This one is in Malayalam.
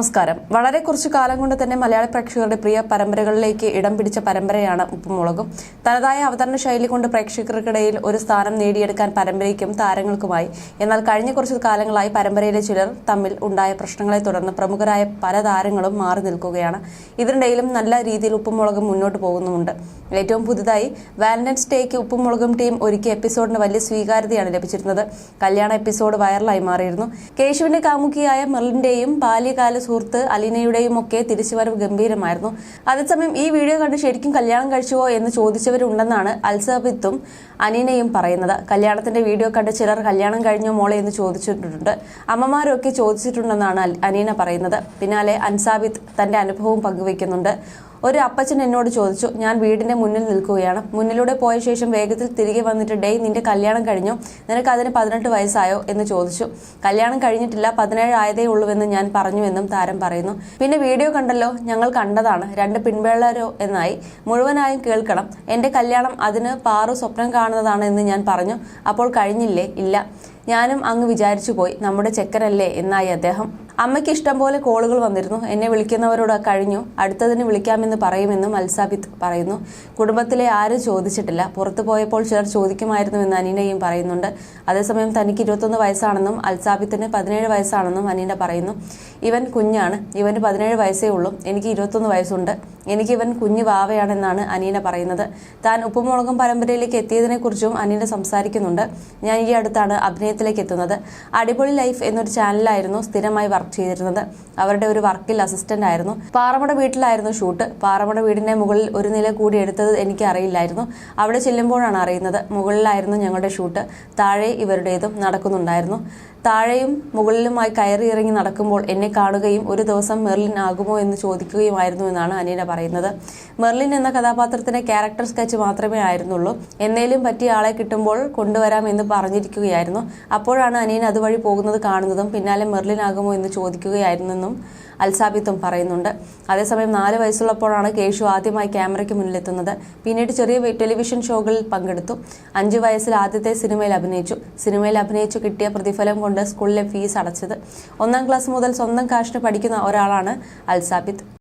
നമസ്കാരം. വളരെ കുറച്ചു കാലം കൊണ്ട് തന്നെ മലയാള പ്രേക്ഷകരുടെ പ്രിയ പരമ്പരകളിലേക്ക് ഇടം പിടിച്ച പരമ്പരയാണ് ഉപ്പുമുളകും. തനതായ അവതരണ ശൈലി കൊണ്ട് പ്രേക്ഷകർക്കിടയിൽ ഒരു സ്ഥാനം നേടിയെടുക്കാൻ പരമ്പരയ്ക്കും താരങ്ങൾക്കുമായി. എന്നാൽ കഴിഞ്ഞ കുറച്ച് കാലങ്ങളായി പരമ്പരയിലെ ചിലർ തമ്മിൽ ഉണ്ടായ പ്രശ്നങ്ങളെ തുടർന്ന് പ്രമുഖരായ പല താരങ്ങളും മാറി നിൽക്കുകയാണ്. ഇതിനിടയിലും നല്ല രീതിയിൽ ഉപ്പുമുളകും മുന്നോട്ട് പോകുന്നുമുണ്ട്. ഏറ്റവും പുതുതായി വാലന്റൈൻസ് ഡേക്ക് ഉപ്പുമുളകും ടീം ഒരുക്കിയ എപ്പിസോഡിന് വലിയ സ്വീകാര്യതയാണ് ലഭിച്ചിരുന്നത്. കല്യാണ എപ്പിസോഡ് വൈറലായി മാറിയിരുന്നു. കേശുവിന്റെ കാമുകിയായ മെറിന്റെയും ബാല്യകാല സുഹൃത്ത് അലീനയുടെയും ഒക്കെ തിരിച്ചുവരവ് ഗംഭീരമായിരുന്നു. അതേസമയം ഈ വീഡിയോ കണ്ട് ശരിക്കും കല്യാണം കഴിച്ചുവോ എന്ന് ചോദിച്ചവരുണ്ടെന്നാണ് അൽസബിത്തും അനീനയും പറയുന്നത്. കല്യാണത്തിന്റെ വീഡിയോ കണ്ട് ചിലർ കല്യാണം കഴിഞ്ഞോ മോളെ എന്ന് ചോദിച്ചിട്ടുണ്ട്. അമ്മമാരൊക്കെ ചോദിച്ചിട്ടുണ്ടെന്നാണ് അനീന പറയുന്നത്. പിന്നാലെ അൻസാബിത്ത് തന്റെ അനുഭവം പങ്കുവയ്ക്കുന്നുണ്ട്. ഒരു അപ്പച്ചൻ എന്നോട് ചോദിച്ചു ഞാൻ വീടിന്റെ മുന്നിൽ നിൽക്കുകയാണ്. മുന്നിലൂടെ പോയ ശേഷം വേഗത്തിൽ തിരികെ വന്നിട്ട് ഡേ നിന്റെ കല്യാണം കഴിഞ്ഞു. നിനക്ക് അതിന് പതിനെട്ട് വയസ്സായോ? എന്ന് ചോദിച്ചു. കല്യാണം കഴിഞ്ഞിട്ടില്ല. പതിനേഴ് ആയതേ ഉള്ളൂവെന്ന് ഞാൻ പറഞ്ഞുവെന്നും താരം പറയുന്നു. പിന്നെ വീഡിയോ കണ്ടല്ലോ? ഞങ്ങൾ കണ്ടതാണ്. രണ്ട് പിൻവേളരോ എന്നായി. മുഴുവനായും കേൾക്കണം. എന്റെ കല്യാണം അതിന് പാറു സ്വപ്നം കാണുന്നതാണ് എന്ന് ഞാൻ പറഞ്ഞു. അപ്പോൾ കഴിഞ്ഞില്ലേ? ഇല്ല. ഞാനും അങ്ങ് വിചാരിച്ചു പോയി. നമ്മുടെ ചെക്കനല്ലേ എന്നായി അദ്ദേഹം. അമ്മയ്ക്ക് ഇഷ്ടം പോലെ കോളുകൾ വന്നിരുന്നു. എന്നെ വിളിക്കുന്നവരോട് കഴിഞ്ഞു. അടുത്തതിന് വിളിക്കാമെന്ന് പറയുമെന്നും അൽസാബിത്ത് പറയുന്നു. കുടുംബത്തിലെ ആരും ചോദിച്ചിട്ടില്ല. പുറത്തു പോയപ്പോൾ ചിലർ ചോദിക്കുമായിരുന്നുവെന്ന് അനീനയും പറയുന്നുണ്ട്. അതേസമയം തനിക്ക് ഇരുപത്തൊന്ന് വയസ്സാണെന്നും അൽസാബിത്തിന് പതിനേഴ് വയസ്സാണെന്നും അനീന പറയുന്നു. ഇവൻ കുഞ്ഞാണ്. ഇവന് പതിനേഴ് വയസ്സേ ഉള്ളൂ. എനിക്ക് ഇരുപത്തൊന്ന് വയസ്സുണ്ട്. എനിക്ക് ഇവൻ കുഞ്ഞു വാവയാണെന്നാണ് അനീന പറയുന്നത്. താൻ ഉപ്പുമുളകും പരമ്പരയിലേക്ക് എത്തിയതിനെക്കുറിച്ചും അനീന സംസാരിക്കുന്നുണ്ട്. ഞാൻ ഈ അടുത്താണ് അഭിനയത്തിലേക്ക് എത്തുന്നത്. അടിപൊളി ലൈഫ് എന്നൊരു ചാനലായിരുന്നു സ്ഥിരമായി വർക്ക് ചെയ്തിരുന്നത്. അവരുടെ ഒരു വർക്കിൽ അസിസ്റ്റന്റ് ആയിരുന്നു. പാറമട വീട്ടിലായിരുന്നു ഷൂട്ട്. പാറമട വീടിന്റെ മുകളിൽ ഒരു നില കൂടി എടുത്തത് എനിക്ക് അറിയില്ലായിരുന്നു അവിടെ ചെല്ലുമ്പോഴാണ് അറിയുന്നത് മുകളിലായിരുന്നു ഞങ്ങളുടെ ഷൂട്ട്. താഴെ ഇവരുടേതും നടക്കുന്നുണ്ടായിരുന്നു. താഴെയും മുകളിലുമായി കയറി ഇറങ്ങി നടക്കുമ്പോൾ എന്നെ കാണുകയും ഒരു ദിവസം മെർലിൻ ആകുമോ എന്ന് ചോദിക്കുകയുമായിരുന്നു എന്നാണ് അനീന പറയുന്നത്. മെർലിൻ എന്ന കഥാപാത്രത്തിന്റെ ക്യാരക്ടർ സ്കെച്ച് മാത്രമേ ആയിരുന്നുള്ളൂ. എന്നേലും പറ്റിയ ആളെ കിട്ടുമ്പോൾ കൊണ്ടുവരാം എന്ന് പറഞ്ഞിരിക്കുകയായിരുന്നു. അപ്പോഴാണ് അനീന അതുവഴി പോകുന്നത് കാണുന്നതും പിന്നാലെ മെർലിൻ ആകുമോ എന്ന് ചോദിക്കുകയായിരുന്നെന്നും അൽസാബിത്തും പറയുന്നുണ്ട്. അതേസമയം നാല് വയസ്സുള്ളപ്പോഴാണ് കേശു ആദ്യമായി ക്യാമറയ്ക്ക് മുന്നിലെത്തുന്നത്. പിന്നീട് ചെറിയ ടെലിവിഷൻ ഷോകളിൽ പങ്കെടുത്തു. അഞ്ചു വയസ്സിൽ ആദ്യത്തെ സിനിമയിൽ അഭിനയിച്ചു. സിനിമയിൽ അഭിനയിച്ചു കിട്ടിയ പ്രതിഫലം കൊണ്ട് സ്കൂളിലെ ഫീസ് അടച്ചത്. ഒന്നാം ക്ലാസ് മുതൽ സ്വന്തം കാശിന് പഠിക്കുന്ന ഒരാളാണ് അൽസാബിത്ത്.